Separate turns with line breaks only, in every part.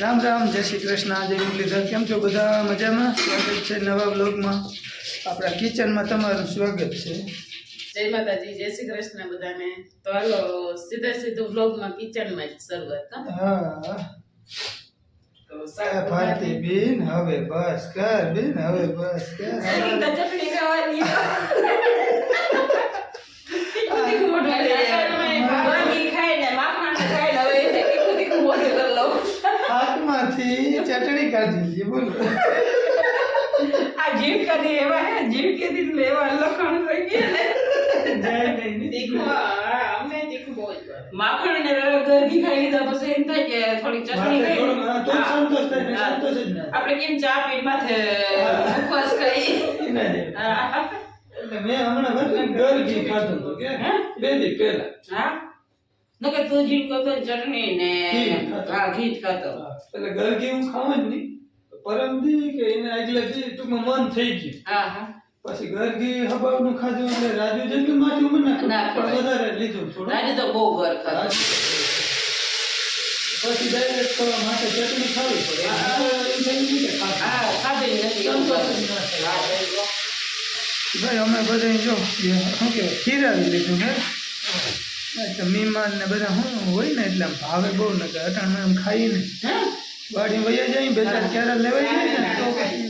રામ રામ જય શ્રી કૃષ્ણ જય મુરલીધર કેમ છો બધા? મજામાં? સ્વાગત છે નવા બ્લોગમાં આપણા કિચનમાં તમારું સ્વાગત છે.
જય માતાજી જય શ્રી કૃષ્ણ બધાને. તો હાલો સીધા સીધું વ્લોગમાં કિચનમાં જ શરૂઆત હા?
ભારતી બેન હવે બસ કર બેન હવે બસ કર
બનાવી. ચટણી ખાવાની તીખું તીખું મોઢું કરી દે. વાનગી ખાઈને, માખણ ખાઈને હવે એને તીખું તીખું મોઢું કરી લઉં.
હાથમાંથી ચટણી કાઢી લીધી બોલો.
આ જીવ કદી એવા હે? જીવ કદી ને એવા લખણ થઈ ગયા ને? તીખું અમને તીખું બહુ માખણ ને ગરગી ખાઈ લીધા પછી એમ થાય કે થોડીક ચટણી
ખાઈ થોડું, તો સંતોષ થાય સંતોષ જ ના
આપણે કેમ ચા પી માથે ઉપવાસ કરી.
એટલે મેં હમણાં ગરગી ખાધું તો કે બે દી પહેલા.
હા? નકર તો જીવ કરતો ને ચટણી ને હા ઘી જ ખાતો
એટલે ગરગી હું ખાવા જ નહીં. પરમ દી કે એને આગલે દી ટૂંકમાં મન થઈ ગયું.
હા હા.
પછી ગરગી હબાવનું ખાધું એટલે રાજુ જેટલું માથું મને
ના
પણ વધારે લીધું થોડું.
રાજુ તો બહુ ઘર
ખાધું પછી ડાયરેક્ટ કરવા માટે ચટણી ખાવી પડે.
હા.
ખાધું.
નથી.
ના. ભાઈ અમે બધા જો શું કે ખીરાવી લીધું હે એટલે મહેમાન ને બધા શું હોય ને એટલે આમ ભાવે બહુ ન કે અટાણ એમ ખાઈ ને
હે?
વાડી વયા જાય બે ચાર ક્યારે લેવાય જાય ને તો પછી.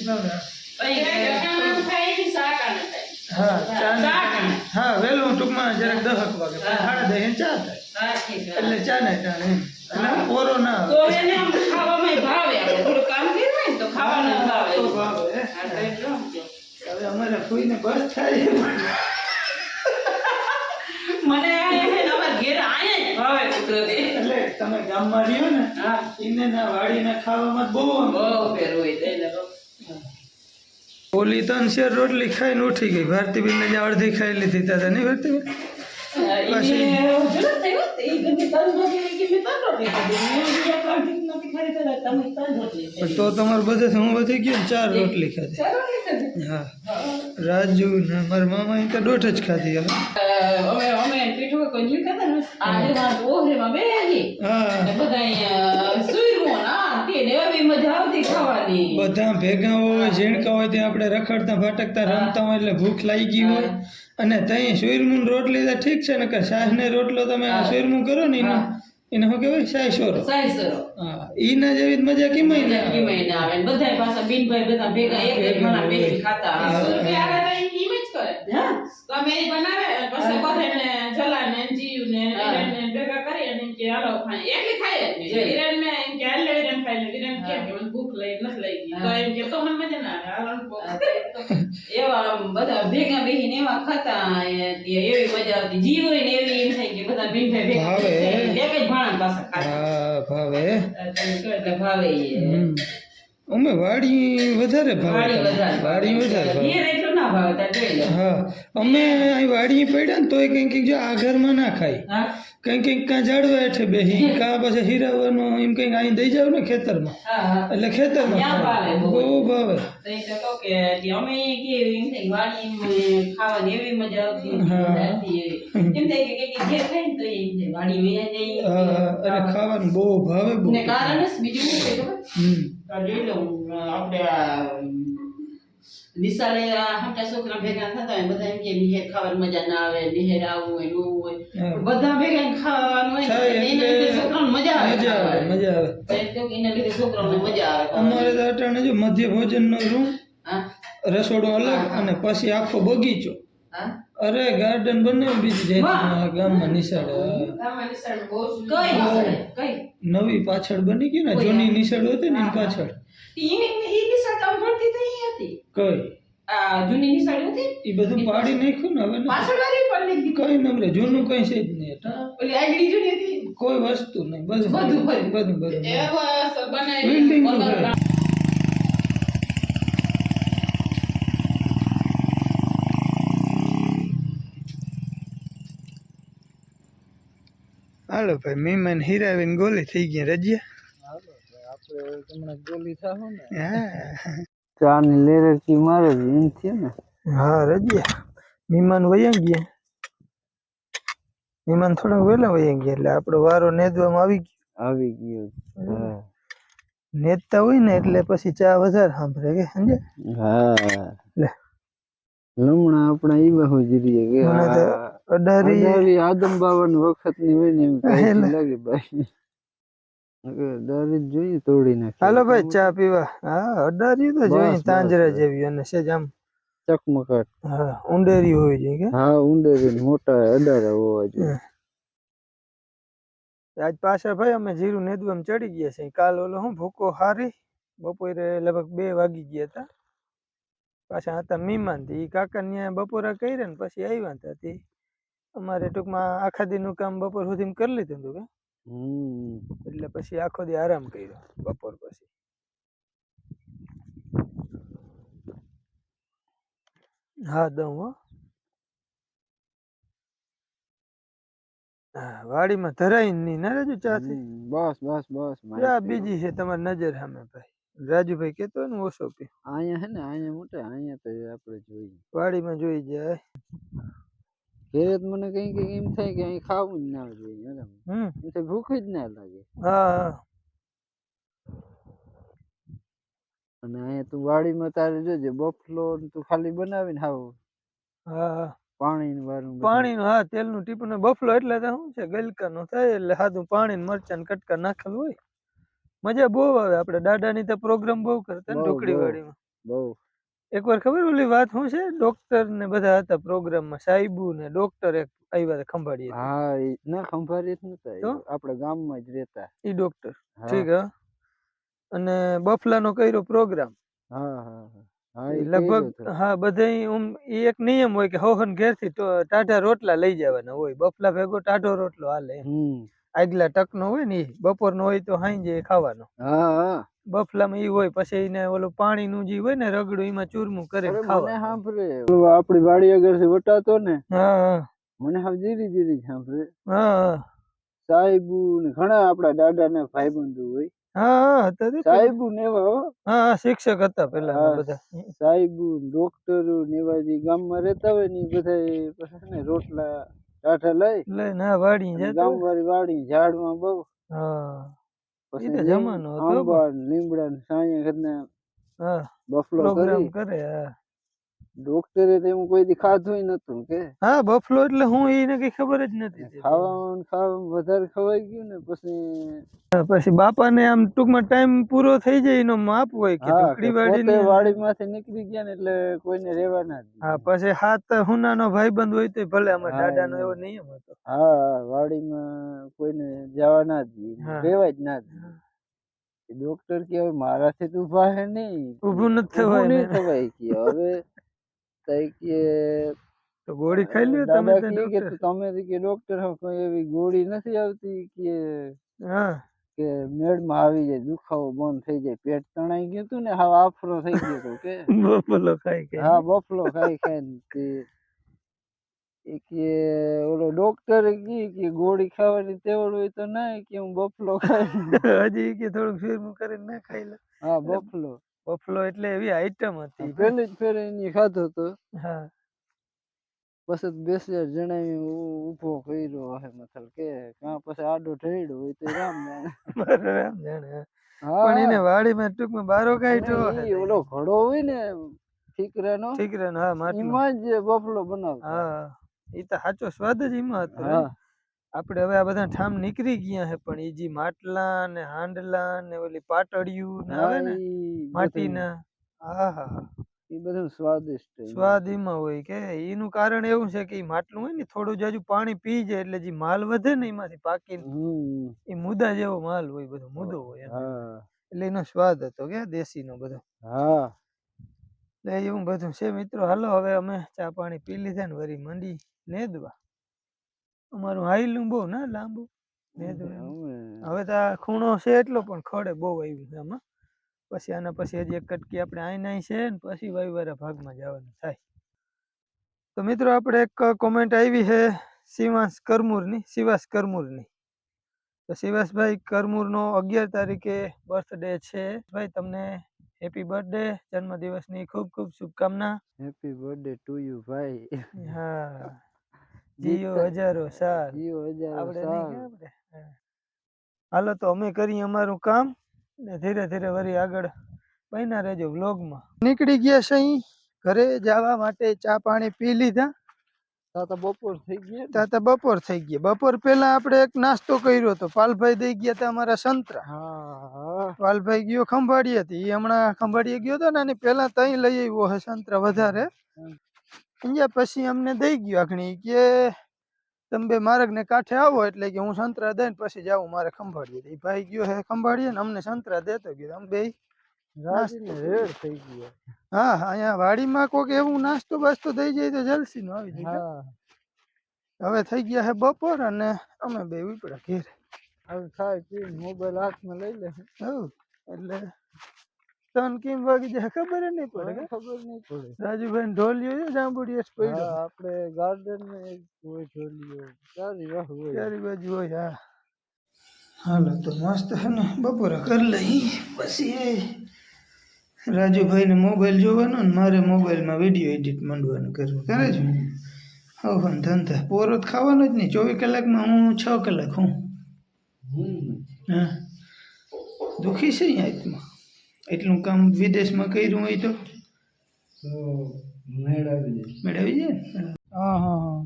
હા ચા ને- હા વહેલું ટૂંકમાં જરાક દહક વાગે.
હા.
સાડા દહે ચા થાય.
હા.
એટલે ચા ને ચા ને એમ. એટલે આમ પોરો ના
તો
અમારે
કોઈને બસ ખાવામાં ભાવે આપણે થોડું કામ કર્યું હોય ને તો ખાવાનું ભાવે
તો ભાવે હે.
હા, તો એટલું આમ કે.
હવે અમારે ફૂઈને બસ થાય
મને આ હે ને અમારા ઘેર આયા જ ભાવે કુદરતી.
એટલે તમે ગામમાં રહ્યો ને
હા.
એને ના વાડીના ખાવામાં બહુ
બહુ ફેર હોય તે. લોકો.
ઓલી ત્રણ શેર રોટલી ખાઈને ઉઠી ગઈ. ભારતીબેન ને અડધી ખાઈ લીધી તારે નહીં ભારતીબેન
તો
તમારે બધે હું વધી ગયો ને ચાર રોટલી ખાધી. હા. રાજુ ને મારા મામા એ તો દોઢ જ ખાધી હવે.
અમે અમે પીઠું ઓહરીમાં બેહી. બધા અહીંયા સુઈરું ને આ તે એવી મજા આવતી ખાવાની.
બધા ભેગા હોય ઝીણકા હોય ત્યાં આપણે રખડતા ભટકતા રમતા હોય એટલે ભૂખ લાગી ગઈ હોય. અને તઈ સુરમું રોટલી તો ઠીક છે ને કે શાહ ને રોટલો તમે
હા.
સુરમું કરો ને એને એને શું કહેવાય? શાહ સોરો.
સાઈસરો
હા. ઈના જેવી મજા કેમય ના? આવે.
ઈ આવે? બધાય પાછા બીનભાઈ બધા ભેગા એક એક માણા બેસી ખાતા.
હા.
સુરભી આવે તો જ કરે. હા. બનાવે પછી જલાને કરી અને એમ કે હાલો ખાઈ એકલી ખાય જ નહીં. હિરેનને એમ કે હાલ લે હિરેન ખાઈ લે. કે કે મને ભૂખ લઈ નથી લઈ ગઈ. તો એમ કે તો મને મજા ના આવે. એવા બધા ભેગા બેસીને એવા ખાતા એવી મજા આવતી. જીવ હોય ને એવી એમ થાય કે બધા ભેગા
ભાવે.
એક જ ભાણા ખાતા.
ભાવે. અમે વાડી વધારે ભાવ
વાડી વધારે
ભાવે. હા અમે અહીં વાડી પડ્યા ને તોય કંઈક કંઈક જો આ ઘરમાં ના ખાય. કંઈક કંઈક કાં જાડવા હેઠે બેસી કાં પછી હીરાવાનું એમ કંઈક અહીં દઈ જાવ ને ખેતરમાં. એટલે ખેતરમાં.
બહુ.
ભાવે. અને ખાવાનું બહુ ભાવે
કારણ બીજું જોઈ લો આપણે આ હાટા છોકરા ભેગા થતા હોય બધા એમ કે નિહેર ખાવાની મજા ના આવે નિહેર આવું હોય ને હોય બધા ભેગા ખાવાનું હોય એના લીધે મજા આવે
મજા આવે. મજા આવે
એના લીધે છોકરાઓને મજા આવે
અમારે તો અટાણે જો મધ્ય ભોજનનો રૂમ
હા?
રસોડો અલગ અને પછી આખો બગીચો.
હા?
અરે ગાર્ડન બને બીજી. જાય ગામમાં નિશાળે નવી પાછળ બની ગઈ ને જૂની નિશાળ હતી ને પાછળ. કઈ?
જૂની નિશાળ હતી?
એ બધું પાડી નાખ્યું ને હવે કઈ નમરે જૂનું કઈ છે જ નહીં.
ઓલી આગલી જૂની હતી.
કોઈ વસ્તુ નહીં બધું
બધું,
બિલ્ડિંગ હાલો ભાઈ મહેમાન હીરાવીને ગોલી થઈ ગયા રજ્યા? હા
ચા ની. લેરકી મારે એમ છે ને.
હા રજ્યા મહેમાન વયા ગયા. મહેમાન થોડા વહેલા વયા ગયા એટલે આપણો વારો નેદવામાં આવી ગયો.
આવી ગયો. હા.
નેતા હોય ને એટલે પછી ચા વધારે સાંભળે કે સમજે
હા.
લે.
લમણા આપણા એ બહુ જીરીએ કે
મને તો
આ
અડારી.
અડારી આદમ બાવન વખતની હોય ને એમ લાગે ભાઈ. અડારી જોઈએ તોડી નાખે.
હાલો ભાઈ ચા પીવા. હા અડારી તો
જોઈએ
તાંજરા જેવી અને સેજ આમ
ચકમકાટ.
હા ઉંડેરી હોય છે કે?
હા ઉંડેરી મોટા અડારા હોવા જોઈએ.
આજ પાછા ભાઈ અમે જીરું નેદવામ ચડી ગયા છે કાલ ઓલો હું ભૂકો હારી બપોરે લગભગ બે વાગી ગયા હતા. પાછા હતા મહેમાનથી કાકા ને બપોરા કર્યા ને પછી આવ્યા હતા તે. અમારે ટૂંકમાં આખા દીનું કામ બપોર સુધી કરી લીધું હતું કે. એટલે પછી આખો દી આરામ કર્યો બપોર પછી. હા દઉં હો. વાડીમાં ધરાઈ નહીં ના રાજુ ચાથી?
બસ બસ બસ
આ બીજી છે તમારી નજર સામે ભાઈ. રાજુભાઈ કેતો હોય ને ઓછો પી.
અહીંયા હે ને અહીંયા મોટા અહીંયા તો આપણે જોઈએ.
વાડીમાં જોઈ જાય.
ઘેરે મને કઈ કઈ એમ થાય કે અહીં ખાવું જ ના જોઈએ
હમ.
ભૂખ જ ના લાગે.
હા
અને અહીંયા તું વાડીમાં તારે જોજે બફલો તું ખાલી બનાવીને હાવ
હા
પાણી ને બધું.
પાણીનું હા તેલનું ટીપું ને બફલો એટલે તો શું છે ગલકા નું થાય એટલે સાદું પાણી ને મરચા ને કટકા નાખેલું હોય. મજા બહુ આવે આપણે દાદાની તો પ્રોગ્રામ બહુ કરતા ને ઢોકળી. વાડીમાં
બહુ.
એકવાર ખબર ઓલી વાત શું છે? ડોક્ટર ને બધા હતા પ્રોગ્રામમાં સાહેબુ ને ડોક્ટર એક આવ્યા હતા ખંભાળીએ
હા ના ખંભારી જ નતા? આપણે ગામમાં જ રહેતા.
ઈ ડોક્ટર ઠીક હા. અને બફલાનો કર્યો પ્રોગ્રામ
હા હા હા.
લગભગ હા બધા ઉમ ઈ એક નિયમ હોય કે હોહન ઘેરથી તો ટાઢા રોટલા લઈ જવાના હોય. બફલા ભેગો ટાઢો રોટલો હાલે
હમ.
આગલા ટકનો હોય ને બપોરનો હોય તો હાંજે ખાવાનો.
હા હા.
બફલામાં ઈ હોય પછી એને ઓલું પાણીનું જે હોય ને રગડું એમાં ચૂરમું કરે
સાંભળે ઓલો વાડી આગળથી વટાતો ને
હા હા.
મને હાવ જીરી જીરી જ સાંભળે
હા.
સાહેબુ ને ઘણા આપડા દાદા ને ભાઈબંધુ હોય.
હા
સાહેબુ ને એવા હા.
હા શિક્ષક હતા પેલા. બધા.
સાહેબુ ડોક્ટરો ને એવા જે ગામમાં રહેતા હોય ને એ બધા ને રોટલા ટાઢા લઈ
લઈને હા વાડી જતો
ગામ વાળી વાડી ઝાડમાં બહુ.
હા.
પછી
તો જમાનો હતો
લીમડા ને સાયા ઘરના
હા.
બફલો
પ્રોગ્રામ
કરે
હા.
ડોક્ટરે તો એવું કોઈ ખાધું નતું કે.
હા બફલો એટલે હું એને કઈ ખબર જ નથી ખાવાનું
ખાવામાં વધારે ખવાઈ ગયું ને પછી
હા, પછી બાપાને આમ ટૂંકમાં ટાઈમ પૂરો થઈ જાય એનો માપ હોય કે ટુકડી અંદર-
વાડીમાંથી નીકળી ગયા ને એટલે કોઈને રહેવા ના
હા પછી હાથ હુનાનો ભાઈબંધ હોય તો ભલે અમાર
હા,
દાદાનો એવો નિયમ હતો.
હા વાડીમાં કોઈને જવા ના દે રહેવા જ ના દે ડોક્ટર કે હવે મારાથી તો ઊભા હે નહીં.
ઊભું નથી થવાય
નહીં થવાય કે હવે તઈ કે
તો ગોળી ખાઈ લ્યો તમે
દાદા કે
ડોક્ટર.
તમે કે ડોક્ટર હો કોઈ એવી ગોળી નથી આવતી કે
હા.
કે મેળમાં આવી જાય દુખાવો બંધ થઈ જાય પેટ તણાઈ ગયું હતું ને હાવ આફરો થઈ ગયો હતો કે.
બફલો ખાઈ ખાઈ
હા બફલો ખાઈ ખાઈને તે કે ઓલો ડોક્ટર કી કે ગોળી ખાવાની તેવડ હોય તો ના કે હું બફલો ખાઈ
હજી કે થોડુંક ફેરવું કરીને ના ખાઈ લે.
હા બફલો.
બફલો એટલે એવી આઈટમ હતી.
પેલી જ ફેરે એની ખાધો તો.
હા.
પછી હજાર જણાવી ઊભો કર્યો હે મતલબ કે કાં પછી આડો ઢળ્યો હોય તો રામ જાણે.
આમ જાણે પણ એને વાડીમાં ટૂંકમાં બારો કાઢ્યો
ઓલો ઘડો હોય ને ઠીકરાનો
ઠીક રે ને, હા
એમાં જ બફલો બનાવતા.
હા. એ તો સાચો સ્વાદ જ એમાં હતો
હા.
આપણે હવે આ બધા ઠામ નીકળી ગયા હે પણ એ જે માટલા ને હાંડલા ને ઓલી પાટડિયું ને આવે ને માટીના. હા હા હા.
બધું- બધું સ્વાદિષ્ટ.
સ્વાદ એમાં હોય કે એનું કારણ એવું છે કે માટલું હોય ને થોડું જાજુ પાણી પી જાય એટલે જે માલ વધે ને એમાંથી પાકીને એ મુદા જેવો માલ હોય બધો મુદો હોય એટલે એનો સ્વાદ હતો કે દેશી નો બધો.
હા.
એટલે એવું બધું છે મિત્રો. હાલો હવે અમે ચા પાણી પી લીધા ને વરી મંડી નેદવા. અમારું હાઈલું બહુ ના લાંબુ. હવે તો આ ખૂણો છે એટલો પણ ખડે બહુ આવ્યું છે આમાં. પછી આના પછી હજી એક કટકી આપણે આઈનાઈ છે ને પછી વાયવારા ભાગમાં જવાનું થાય. તો મિત્રો આપણે એક કોમેન્ટ આવી છે શિવાંશ કરમૂરની શિવાસ કરમૂરની. તો શિવાસભાઈ કરમૂરનો અગિયાર તારીખે બર્થડે છે. ભાઈ તમને હેપી બર્થડે જન્મદિવસની ખૂબ ખૂબ શુભકામના.
હેપી બર્થડે ટુ યુ ભાઈ.
હા. જીઓ હજારો સાર
જીઓ હજારો
આપણે હાલો તો અમે કરીએ અમારું કામ ને ધીરે ધીરે વળી આગળ બન્યા રહેજો વ્લોગમાં. નીકળી ગયા છે અહીં. ઘરે જવા માટે ચા પાણી પી લીધા.
તા તો બપોર થઈ ગયા ને?
તો બપોર થઈ ગયા. બપોર પહેલા આપણે એક નાસ્તો કર્યો હતો. પાલભાઈ દઈ ગયા હતા અમારા સંતરા.
હા હા.
પાલભાઈ ગયો ખંભાળીએ હતી એ હમણાં ખંભાળીએ ગયો હતો ને એની પહેલા તઈ લઈ આવ્યો હે સંતરા વધારે. અહીંયા પછી અમને દઈ ગયો આખણી કે તમે બે માર્ગ ને કાંઠે આવો એટલે કે હું સંતરા દઈને પછી જાઉં મારે ખંભાળીએ એ ભાઈ ગયો હે ખંભાળીએ ને અમને સંતરા દેતો ગયો. અમે બે
રેડ થઈ ગયો.
હા અહીંયા વાડીમાં કોક એવું નાસ્તો બાસ્તો થઈ જાય તો જલસી નું આવી જાય
હા.
હવે થઈ ગયા હે બપોર અને અમે બે ઉપડા ઘેર.
હવે ખાય પી મોબાઈલ હાથમાં લઈ લે.
એટલે તન કેમ વાગી જાય ખબર ય નહીં પડે
મને ખબર નહીં પડે
રાજુભાઈ ઢોલિયો છે જાંબુડિયા
હા
પડ્યો
આપણે ગાર્ડનમાં એક હોય ઢોલિયો ચારી વાહ હોય
ચારી બાજુ હોય હા હાલો તો મસ્ત હે ને બપોરે કરી લઈ પછી એ રાજુભાઈને મોબાઈલ જોવાનો ને મારે મોબાઈલમાં વીડિયો એડિટ માંડવાનું કરવું કરે છે હવ પણ ધંધા પોરો તો ખાવાનો જ નહીં ચોવીસ કલાકમાં હું છ કલાક હું હા દુખી છે અહીંયા આત્મા એટલું કામ વિદેશમાં કર્યું હોય તો?
મેળાવી
મેળવી જાય ને હા હા હા.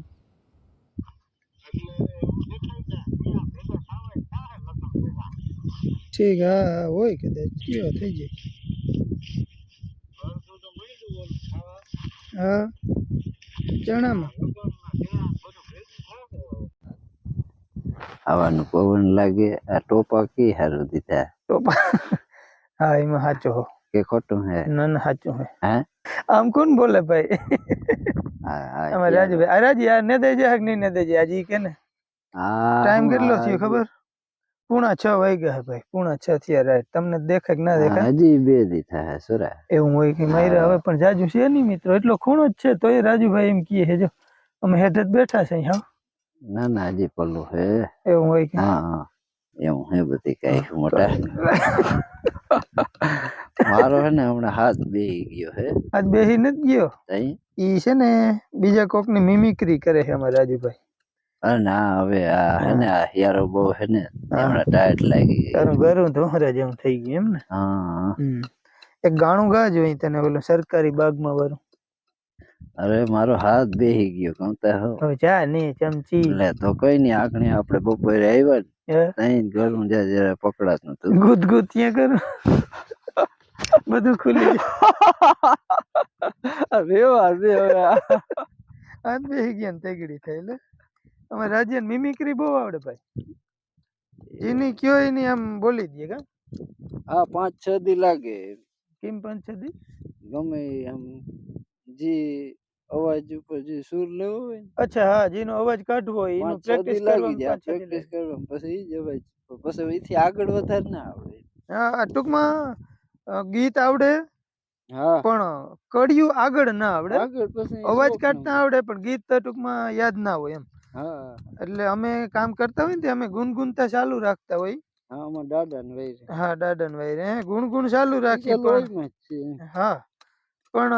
ઠીક હા હોય કદાચ કયો થઈ જાય. હા ચણામાં.
આવાનું પવન લાગે આ ટોપા કી હારું દીધા?
તો પા- હા એમાં સાચો હો
કે ખોટું હે
ના ના સાચું હે
હે
આમ કોણ બોલે ભાઈ
હા હા
આમાં રાજુભાઈ આ રાજી આ ને દેજે હક નહીં ને દેજે આજે ઈ કે ને
હા
ટાઈમ કેટલો
હા,
થયો ખબર પૂણા છ વાગ્યા હે ભાઈ પૂણા છ થયા રાઈટ તમને દેખાય કે ના
હા,
દેખાય
હજી બે દી થાય સુરા
એવું હોય કે માયરા હવે પણ જાજુ છે નહીં મિત્રો એટલો ખૂણો જ છે તોય રાજુભાઈ એમ કહે છે જો અમે હેઠ જ બેઠા છે અહીંયા
ના ના હજી પલ્લું હે
એવું હોય કે
હા હા એવું હે બધી કઈ મોટા. મારો હે ને હમણાં હાથ બેહી ગયો હે.
આજ બેહી નથી ગયો? ઈ છે ને બીજા કોકની મિમિક્રી કરે છે અમારા રાજુભાઈ.
અરે ના હવે આ હે ને આ હિયારો બહુ હે ને હમણાં ટાયટ લાગી ગઈ
તારું ઘરું ધોરા જેમ થઈ ગયું એમ ને?
હા.
એક ગાણું ગાજો અહીં તને ઓલું સરકારી બાગમાં વરું.
અરે મારો હાથ બેહી ગયો કમતા હો.
હવે જા ને ચમચી.
લે તો કઈ નહીં આખણી આપણે બપોરે આવ્યા
હે?
ને તઈ ઘરું જા જરા પકડાતું તું.
ગુદ ગુદ ત્યાં કર બધું ખુલી
રેવા દે હવે.
હાથ બે ગયા ને તેગડી થઈ લે. અમે રાજ્ય મિમિક્રી બહુ આવડે ભાઈ. એની કયો એની આમ બોલી દઈએ કા?
હા પાંચ છ દી લાગે.
કેમ દી?
ગમે આમ જી અવાજ ઉપર જે સુર લેવો હોય
અચ્છા હા જેનો અવાજ કાઢવો હોય એનો પ્રેક્ટિસ
લાગી જાય પ્રેક્ટિસ કરવાનું પછી જ અવાજ પછી એથી આગળ વધારે ના આવડે.
હા ટૂંકમાં ગીત આવડે
હા.
પણ કડિયું આગળ ના આવડે.
આગળ પછી
અવાજ કાઢતા આવડે પણ ગીત તો ટૂંકમાં યાદ ના હોય એમ.
હા.
એટલે અમે કામ કરતા હોય ને તે અમે ગુનગુનતા ચાલુ રાખતા હોય.
હા અમાર દાદા ને વૈરે.
હા દાદા ને હે ગુણગુણ ચાલુ રાખીએ પણ હા. પણ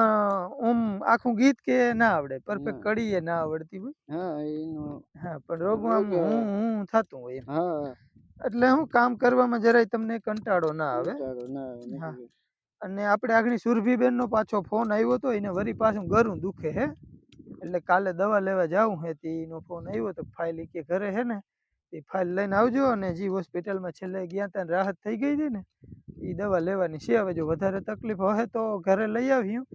ઓમ આખું ગીત કે ના આવડે પરફેક્ટ
કડી
કડીએ ના આવડતી હોય.
હા એનો
હા પણ રોગું આમ હું હું થતું હોય
હા.
એટલે હું કામ કરવામાં જરાય તમને કંટાળો ના આવે.
કંટાળો ના આવે
હા. અને આપણે આગળ સુરભીબેન નો પાછો ફોન આવ્યો તો એને વરી પાછું ગરું દુખે હે. એટલે કાલે દવા લેવા જાવું હે તે એનો ફોન આવ્યો તો ફાઇલ કે ઘરે હે ને એ ફાઇલ લઈને આવજો અને જે હોસ્પિટલમાં છેલ્લે ગયા તા રાહત થઈ ગઈ હતી ને એ દવા લેવાની છે. હવે જો વધારે તકલીફ હોય તો ઘરે લઈ આવ્યું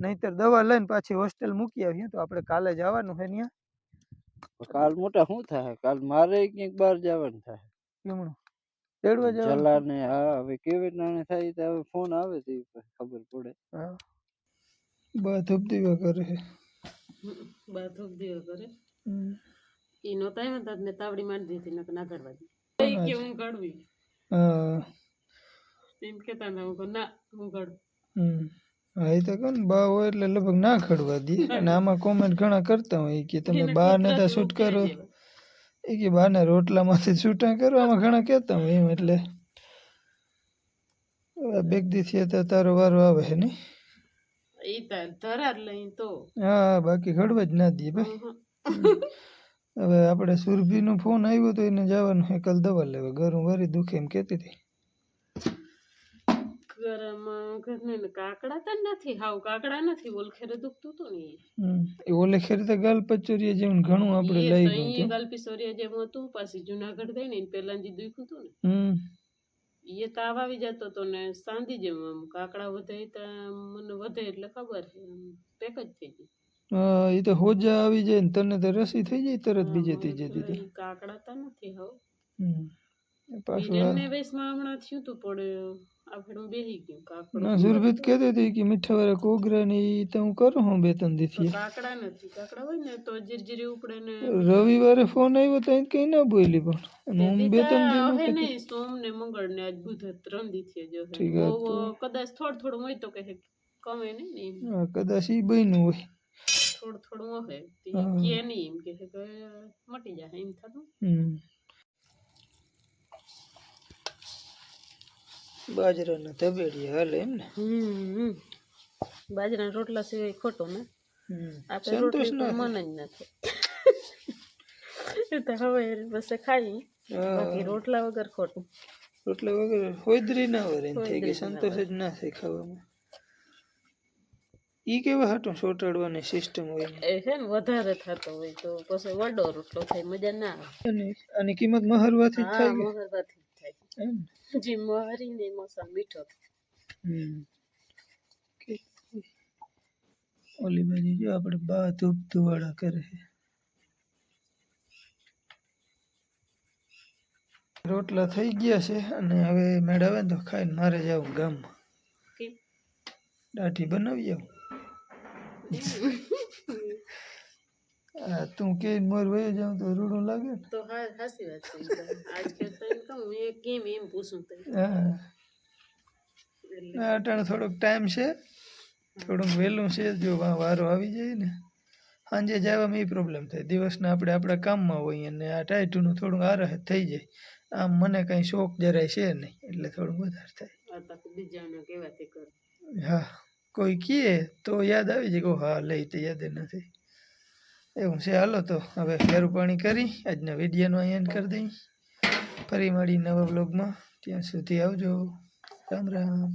નહીતર દવા લઈને પાછી હોસ્ટેલ મૂકી આવ્યું તો આપણે કાલે જવાનું છે ત્યાં
કાલ મોટા શું થાય? કાલ મારે ક્યાંક બહાર જવાનું થાય.
કેમણું તેડવા જવાનું
જલા ને હા હવે કેવી રીતના થાય તો હવે ફોન આવે તો ખબર પડે.
હા. બા ધૂપદીવા કરે છે
બા ધૂપ દીવો કરે ઈ નહોતા આવ્યા ને તારને તાવડી માંડી દીધી નકર ના કરવા દે કે હું કાઢવી એમ કેતા હતા હું ના હું કાઢું
હા એ તો કોણ બા હોય એટલે લગભગ ના ખડવા દે. અને આમાં કોમેન્ટ ઘણા કરતા હોય કે તમે બહાર ને શૂટ કરો. એ કે બહાર રોટલામાંથી છૂટા કરો આમાં ઘણા કહેતા હોય એમ એટલે. બેગ દી તો તારો વારો આવે
ધરાર લઈ તો
હા બાકી ખડવા જ ના દે ભાઈ. હવે આપણે સુરભીનો ફોન આવ્યો તો એને જવાનું હે કાલ દવા લેવા. ઘરું વરી દુખે એમ કહેતી હતી. એ
તાવ આવી જતો તો ને સાંધી જેમ કાકડા વધે મને વધે એટલે ખબર છે પેક જ થઈ ગઈ.
એ તો હોજા આવી જાય ને તને તો રસી થઈ જાય તરત બીજે ત્રીજે
એટલે
દીધી
ઈ કાકડા તો નથી હાવ.
હમ. એ પાછું આ-
વીરેનને વેશમાં હમણાં થયું તું પણ આપણે બેહી ગયું કાકડું
ના સુરભિત કહેતી હતી કે મીઠા વાળા કોગરા ને ઈ તો હું કરું હું બે ત્રણ દીથી
કાકડા નથી. કાકડા હોય ને તો જીરજીરી ઉપડે ને
રવિવારે ફોન આવ્યો તો એને કઈ ના બોલી પણ. અને હું બે ત્રણ દી
હે
મૂકી
નહીં સોમ ને મંગળ ને આજ બુધ ત્રણ દી થી જો હે.
ઠીક હે
બહુ કદાચ થોડું થોડું હોય તો કહે કમે નહીં ને એમ.
હા, કદાચ ઈ બન્યું હોય.
થોડું થોડું હે તે
હા.
કે નહીં એમ કે છે કે મટી જાય એમ થતું.
બાજરાના તબેડિયા હાલે એમ ને?
હમ બાજરાના રોટલા સિવાય ખોટો ને. આપણે રોટલી મન જ નથી. તો હવે પછી ખાઈ. બાકી રોટલા વગર ખોટું.
રોટલા વગર હોયદરી ના વરે
ના
સંતોષ જ ના થાય ખાવામાં. ઈ કેવા હાટું ચોટાડવાની સિસ્ટમ હોય
એ છે ને વધારે થતો હોય તો પછી વડો રોટલો થાય મજા ના આવે.
અને કિંમત મહરવાથી જ થાય કે?
જ થાય? જી મહારી ને મસા મીઠો
હમ. ઓલી બાજુ જો આપણે બા ધૂપ ધુવાડા કરે રોટલા થઈ ગયા છે અને હવે મેળાવે ને તો ખાઈને મારે જવું ગામમાં. દાઢી બનાવી આવું? તું કે મોર વયો જાઉં તો રૂડું લાગે?
તો હા સાચી વાત છે. આજ કે તો એમ કહું એ કેમ એમ પૂછું તો
હા. અટાણે થોડોક ટાઈમ છે. થોડુંક વહેલું છે જો વારો આવી જાય ને. સાંજે જવામાં એ પ્રોબ્લેમ થાય. દિવસના આપણે આપણા કામમાં હોઈએ અને આ ટાઈટુનું થોડુંક આરહ થઈ જાય. આમ મને કંઈ શોખ જરાય છે નહીં એટલે થોડુંક વધારે થાય.
બીજાને કહેવાથી કર.
હા. કોઈ કહે તો યાદ આવી જાય કે હા લઈ તો યાદ નથી. એવું છે. હાલો તો હવે ફેરું પાણી કરી, આજના વિડીયોનો અહીં એન્ડ કરી દઈ ફરી મળી નવા બ્લોગમાં ત્યાં સુધી આવજો. રામ રામ.